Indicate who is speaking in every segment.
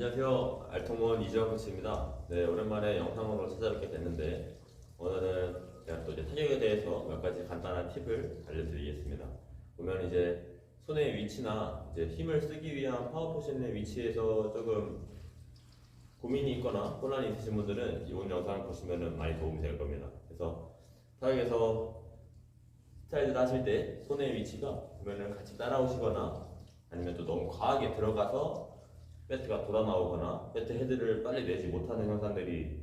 Speaker 1: 안녕하세요. 알통원 이지영 코치입니다. 네, 오랜만에 영상으로 찾아뵙게 됐는데 오늘은 제가 또 이제 타격에 대해서 몇 가지 간단한 팁을 알려드리겠습니다. 보면 이제 손의 위치나 이제 힘을 쓰기 위한 파워 포션의 위치에서 조금 고민이 있거나 혼란이 있으신 분들은 이번 영상을 보시면 많이 도움이 될 겁니다. 그래서 타격에서 스트라이드 하실 때 손의 위치가 보면은 같이 따라오시거나 아니면 또 너무 과하게 들어가서 배트가 돌아 나오거나 배트 헤드를 빨리 내지 못하는 현상들이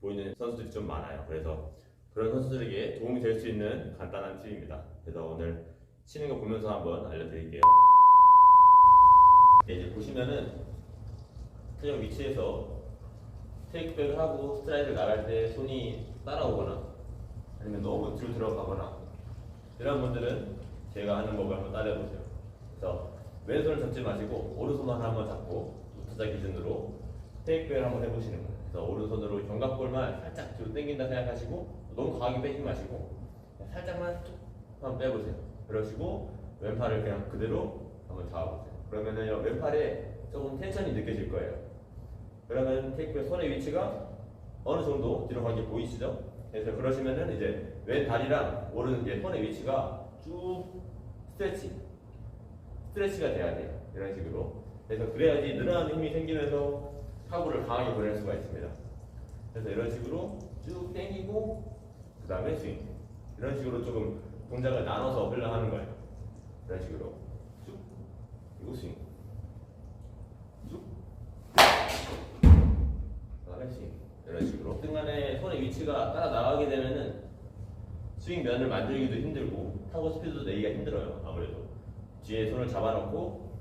Speaker 1: 보이는 선수들이 좀 많아요. 그래서 그런 선수들에게 도움이 될 수 있는 간단한 팁입니다. 그래서 오늘 치는 거 보면서 한번 알려드릴게요. 네, 이제 보시면은 타격 위치에서 테이크백을 하고 스트라이드를 나갈 때 손이 따라오거나 아니면 너무 뒤로 들어가거나 이런 분들은 제가 하는 법을 한번 따라해보세요. 그래서 왼손을 잡지 마시고 오른손만 한번 잡고 우타자 기준으로 테이크백을 한번 해보시는 거예요. 그래서 오른손으로 견갑골만 살짝 뒤로 당긴다 생각하시고 너무 과하게 빼지 마시고 살짝만 툭 한번 빼보세요. 그러시고 왼팔을 그냥 그대로 한번 잡아보세요. 그러면은 왼팔에 조금 텐션이 느껴질 거예요. 그러면 테이크백 손의 위치가 어느 정도 뒤로 간게 보이시죠? 그래서 그러시면은 이제 왼 다리랑 오른 이제 손의 위치가 쭉 스트레치 스트레치가 돼야 돼요. 이런 식으로. 그래서 그래야지 늘어나는 힘이 생기면서 타구를 강하게 보낼 수가 있습니다. 그래서 이런 식으로 쭉 당기고 그 다음에 스윙. 이런 식으로 조금 동작을 나눠서 흘러하는 거예요. 이런 식으로 쭉 그리고 스윙. 쭉. 그다음에 스윙. 이런 식으로. 등간에 손의 위치가 따라 나가게 되면은 스윙 면을 만들기도 힘들고 타고 스피드도 내기가 힘들어요. 아무래도. 뒤에 손을 잡아놓고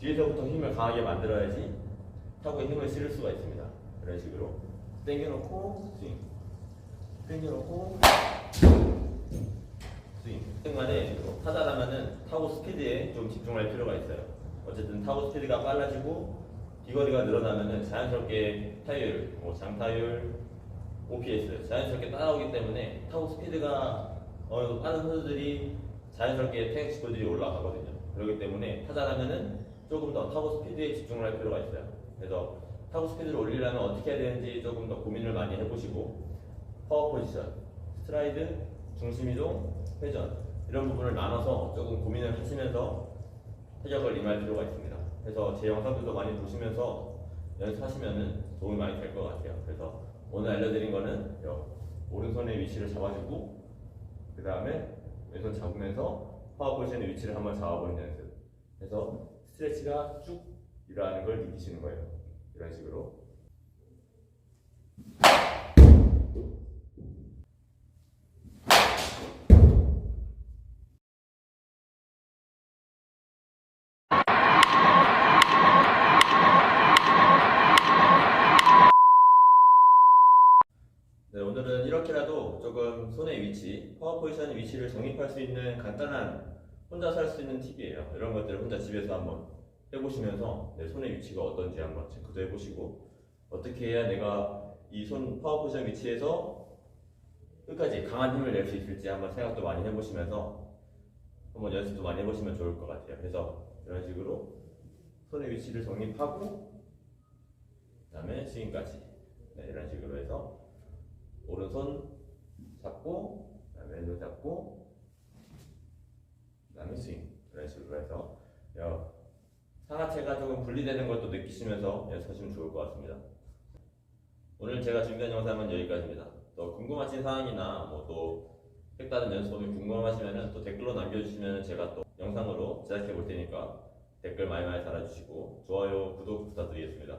Speaker 1: 뒤에서부터 힘을 강하게 만들어야지 타구에 힘을 실을 수가 있습니다. 이런 식으로 당겨놓고 스윙, 당겨놓고 스윙. 등간에 타자라면은 타구 스피드에 좀 집중할 필요가 있어요. 어쨌든 타구 스피드가 빨라지고 비거리가 늘어나면은 자연스럽게 타율, 뭐 장타율, OPS 자연스럽게 따라오기 때문에 타구 스피드가 어느 정도 빠른 선수들이 자연스럽게 태그 스코어들이 올라가거든요. 그렇기 때문에 타자라면은 조금 더 타구 스피드에 집중을 할 필요가 있어요. 그래서 타구 스피드를 올리려면 어떻게 해야 되는지 조금 더 고민을 많이 해보시고 파워 포지션, 스트라이드, 중심 이동, 회전 이런 부분을 나눠서 조금 고민을 하시면서 타격을 임할 필요가 있습니다. 그래서 제 영상들도 많이 보시면서 연습하시면은 도움이 많이 될 것 같아요. 그래서 오늘 알려드린 거는 요 오른손의 위치를 잡아주고 그 다음에 왼손 잡으면서 파워 포지션의 위치를 한번 잡아보는 연습. 그래서 스트레치가 쭉 일어나는 걸 느끼시는 거예요. 이런 식으로. 위치, 파워 포지션의 위치를 정립할 수 있는 간단한 혼자 살 수 있는 팁이에요. 이런 것들을 혼자 집에서 한번 해보시면서 내 손의 위치가 어떤지 한번 체크도 해보시고 어떻게 해야 내가 이 손 파워 포지션 위치에서 끝까지 강한 힘을 낼 수 있을지 한번 생각도 많이 해보시면서 한번 연습도 많이 해보시면 좋을 것 같아요. 그래서 이런 식으로 손의 위치를 정립하고 그 다음에 스윙까지 네, 이런 식으로 해서 오른손 잡고 왼손 잡고 그다음에 스윙 이런 식으로 해서 여, 상하체가 조금 분리되는 것도 느끼시면서 연습하시면 좋을 것 같습니다. 오늘 제가 준비한 영상은 여기까지입니다. 또 궁금하신 사항이나 뭐또 색다른 연습법이 궁금하시면 또 댓글로 남겨주시면 제가 또 영상으로 제작해 볼 테니까 댓글 많이 많이 달아주시고 좋아요, 구독 부탁드리겠습니다.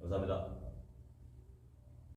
Speaker 1: 감사합니다.